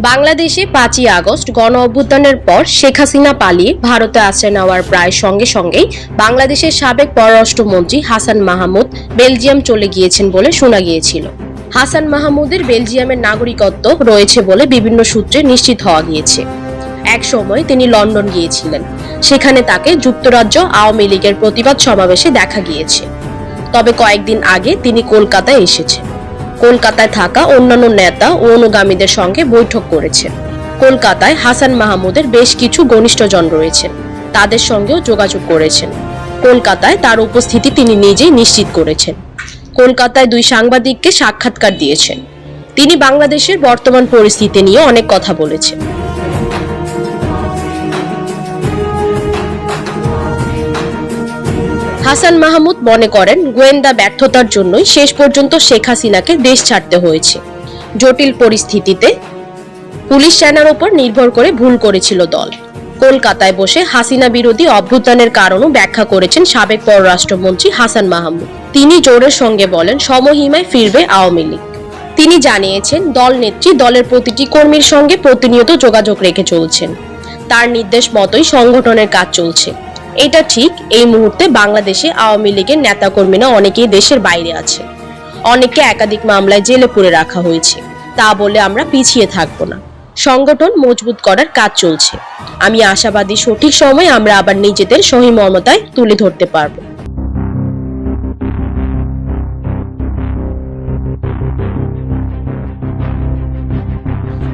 বাংলাদেশে পাঁচই আগস্ট গণ অভ্যুত্থানের পর শেখ হাসিনা পালিয়ে ভারতে আশ্রয় নেওয়ার প্রায় সঙ্গে সঙ্গেই বাংলাদেশের সাবেক পররাষ্ট্রমন্ত্রী হাসান মাহমুদ বেলজিয়াম চলে গিয়েছেন বলে শোনা গিয়েছিল। হাসান মাহমুদের বেলজিয়ামের নাগরিকত্ব রয়েছে বলে বিভিন্ন সূত্রে নিশ্চিত হওয়া গিয়েছে। এক সময় তিনি লন্ডন গিয়েছিলেন। সেখানে তাকে যুক্তরাজ্য আওয়ামী লীগের প্রতিবাদ সমাবেশে দেখা গিয়েছে। তবে কয়েকদিন আগে তিনি কলকাতায় এসেছেন। কলকাতায় থাকা অন্যান্য নেতা ও অনুগামীদের সঙ্গে বৈঠক করেছেন। কলকাতায় হাসান মাহমুদের বেশ কিছু ঘনিষ্ঠজন রয়েছেন তাদের সঙ্গেও যোগাযোগ করেছেন। কলকাতায় তার উপস্থিতি তিনি নিজেই নিশ্চিত করেছেন। কলকাতায় দুই সাংবাদিককে সাক্ষাৎকার দিয়েছেন। তিনি বাংলাদেশের বর্তমান পরিস্থিতি নিয়ে অনেক কথা বলেছেন। হাসান মাহমুদ মনে করেন, গোয়েন্দা ব্যর্থতার জন্যই শেষ পর্যন্ত শেখ হাসিনাকে দেশ ছাড়তে হয়েছে। জটিল পরিস্থিতিতে পুলিশ সেনার ওপর নির্ভর করে ভুল করেছিল দল। কলকাতায় বসে হাসিনা বিরোধী অভ্যুত্থানের কারণও ব্যাখ্যা করেছেন সাবেক পররাষ্ট্রমন্ত্রী হাসান মাহমুদ। তিনি জোরের সঙ্গে বলেন, সমহিমায় ফিরবে আওয়ামী লীগ। তিনি জানিয়েছেন, দল নেত্রী দলের প্রতিটি কর্মীর সঙ্গে প্রতিনিয়ত যোগাযোগ রেখে চলছেন। তার নির্দেশ মতোই সংগঠনের কাজ চলছে। এটা ঠিক, এই মুহূর্তে বাংলাদেশে আওয়ামী লীগের নেতাকর্মীরা অনেকেই দেশের বাইরে আছে। অনেককে একাধিক মামলায় জেলে পুরে রাখা হয়েছে। তা বলে আমরা পিছিয়ে থাকব না। সংগঠন মজবুত করার কাজ চলছে। আমি আশাবাদী সঠিক সময় আমরা আবার নিজেদের সহিমমতায় তুলে ধরতে পারব।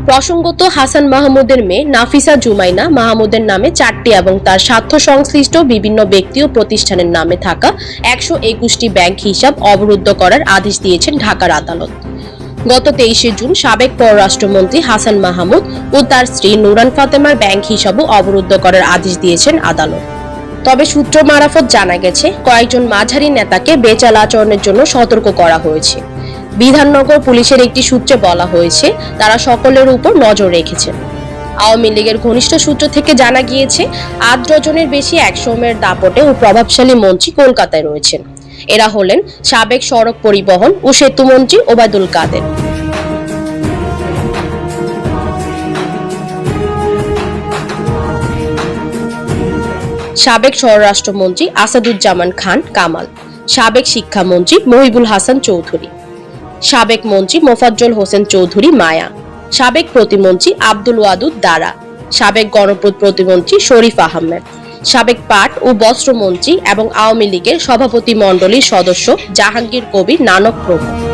প্রসঙ্গত হাসান মাহমুদের মেয়ে নাফিসা জুমাইনা মাহমুদের নামে চারটি এবং তার স্বার্থ সংশ্লিষ্ট বিভিন্ন ব্যক্তি ও প্রতিষ্ঠানের নামে থাকা একশো একুশটি ব্যাংক হিসাব অবরুদ্ধ করার আদেশ দিয়েছেন ঢাকার আদালত। গত তেইশে জুন সাবেক পররাষ্ট্রমন্ত্রী হাসান মাহমুদ ও তার স্ত্রী নুরান ফাতেমার ব্যাংক হিসাবও অবরুদ্ধ করার আদেশ দিয়েছেন আদালত। তবে সূত্র মারফত জানা গেছে, কয়েকজন মাঝারি নেতাকে বেচাল আচরণের জন্য সতর্ক করা হয়েছে। বিধাননগর পুলিশের একটি সূত্রে বলা হয়েছে, তারা সকলের উপর নজর রেখেছেন। আওয়ামী লীগের ঘনিষ্ঠ সূত্র থেকে জানা গিয়েছে আট ডজনের বেশি একসময়ের দাপটে ও প্রভাবশালী মন্ত্রী কলকাতায় রয়েছেন। এরা হলেন সাবেক সড়ক পরিবহন ও সেতুমন্ত্রী ওবায়দুল কাদের। সাবেক স্বরাষ্ট্রমন্ত্রী আসাদুজ্জামান খান কামাল। সাবেক শিক্ষামন্ত্রী মহিবুল হাসান চৌধুরী। সাবেক মন্ত্রী মোফাজ্জল হোসেন চৌধুরী মায়া, সাবেক প্রতিমন্ত্রী আব্দুল ওয়াদুদ দারা, সাবেক গণপ্রদ প্রতিমন্ত্রী শরীফ আহমেদ, সাবেক পাট ও বস্ত্রমন্ত্রী এবং আওয়ামী লীগের সভাপতি মণ্ডলীর সদস্য জাহাঙ্গীর কবির নানক প্রমুখ।